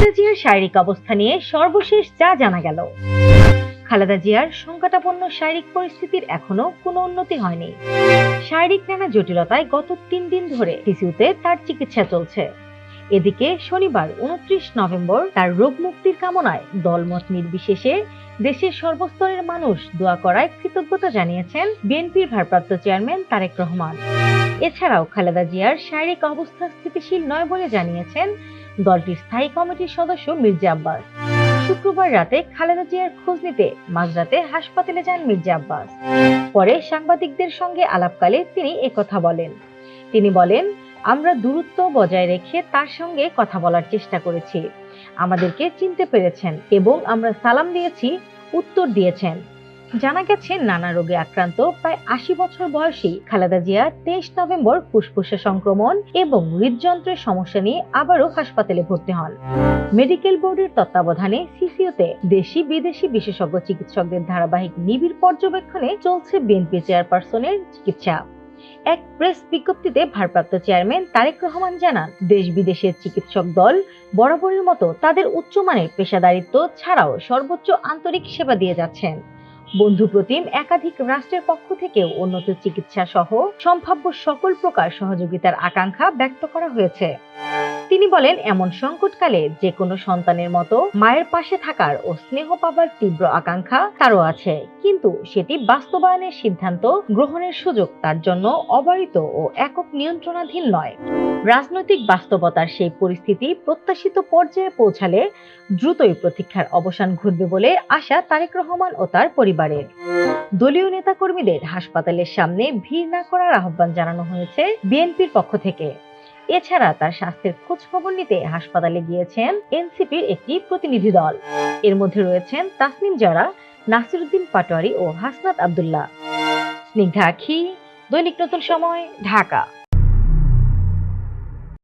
খালেদা জিয়ার শারীরিক অবস্থা নিয়ে সর্বশেষ যা জানা গেল। খালেদা জিয়ার সংকটাপন্ন শারীরিক পরিস্থিতির এখনও কোনো উন্নতি হয়নি। শারীরিক নানা জটিলতায় গত তিন দিন ধরে টিসিউতে তার চিকিৎসা চলছে। এদিকে শনিবার উনত্রিশ নভেম্বর তার রোগ মুক্তির কামনায় দলমত নির্বিশেষে দেশের সর্বস্তরের মানুষ দোয়া করায় কৃতজ্ঞতা জানিয়েছেন বিএনপির ভারপ্রাপ্ত চেয়ারম্যান তারেক রহমান। এছাড়াও খালেদা জিয়ার শারীরিক অবস্থা স্থিতিশীল নয় বলে জানিয়েছেন দলটির স্থায়ী কমিটির সদস্য মির্জা আব্বাস। শুক্রবার রাতে খালেদা জিয়ার খোঁজ নিতে মাঝরাতে হাসপাতালে যান মির্জা আব্বাস। পরে সাংবাদিকদের সঙ্গে আলাপকালে তিনি একথা বলেন। তিনি বলেন, আমরা দূরত্ব বজায় রেখে তার সঙ্গে কথা বলার চেষ্টা করেছি। আমাদেরকে চিনতে পেরেছেন এবং আমরা সালাম দিয়েছি, উত্তর দিয়েছেন। জানা গেছে, নানা রোগে আক্রান্ত প্রায় আশি বছর বয়সী খালেদা জিয়া তেইশ নভেম্বর ফুসফুসে সংক্রমণ এবং হৃদযন্ত্রের সমস্যা নিয়ে আবারও হাসপাতালে ভর্তি হন। মেডিকেল বোর্ডের তত্ত্বাবধানে সিসিওতে দেশি বিদেশি বিশেষজ্ঞ চিকিৎসকদের ধারাবাহিক নিবিড় পর্যবেক্ষণে চলছে বিএনপি চেয়ারপারসনের চিকিৎসা। এক প্রেস বিজ্ঞপ্তিতে ভারপ্রাপ্ত চেয়ারম্যান তারেক রহমান জানান, দেশ বিদেশের চিকিৎসক দল বরাবরের মতো তাদের উচ্চমানের পেশাদারিত্ব ছাড়াও সর্বোচ্চ আন্তরিক সেবা দিয়ে যাচ্ছেন। বন্ধু প্রতিম একাধিক রাষ্ট্রের পক্ষ থেকেও উন্নত চিকিৎসা সহ সম্ভাব্য সকল প্রকার সহযোগিতার আকাঙ্ক্ষা ব্যক্ত করা হয়েছে। তিনি বলেন, এমন সংকটকালে যে কোনো সন্তানের মতো মায়ের পাশে থাকার ও স্নেহ পাবার তীব্র আকাঙ্ক্ষা তারও আছে। কিন্তু সেটি বাস্তবায়নের সিদ্ধান্ত গ্রহণের সুযোগ তার জন্য অবারিত ও একক নিয়ন্ত্রণাধীন নয়। রাজনৈতিক বাস্তবতার সেই পরিস্থিতি প্রত্যাশিত পর্যায়ে পৌঁছালে দ্রুতই প্রতীক্ষার অবসান ঘটবে বলে আশা তারেক রহমান ও তার পরিবারের। দলীয় নেতাকর্মীদের হাসপাতালের সামনে ভিড় না করার আহ্বান জানানো হয়েছে বিএনপির পক্ষ থেকে। এছাড়া তার স্বাস্থ্যের খোঁজ খবর নিতে হাসপাতালে গিয়েছেন এনসিপির একটি প্রতিনিধি দল। এর মধ্যে রয়েছেন তাসনিম জারা, নাসিরুদ্দিন পাটোয়ারি ও হাসনাত আবদুল্লাহ। স্নিগ্ধা খি দৈনিক নতুন সময়, ঢাকা।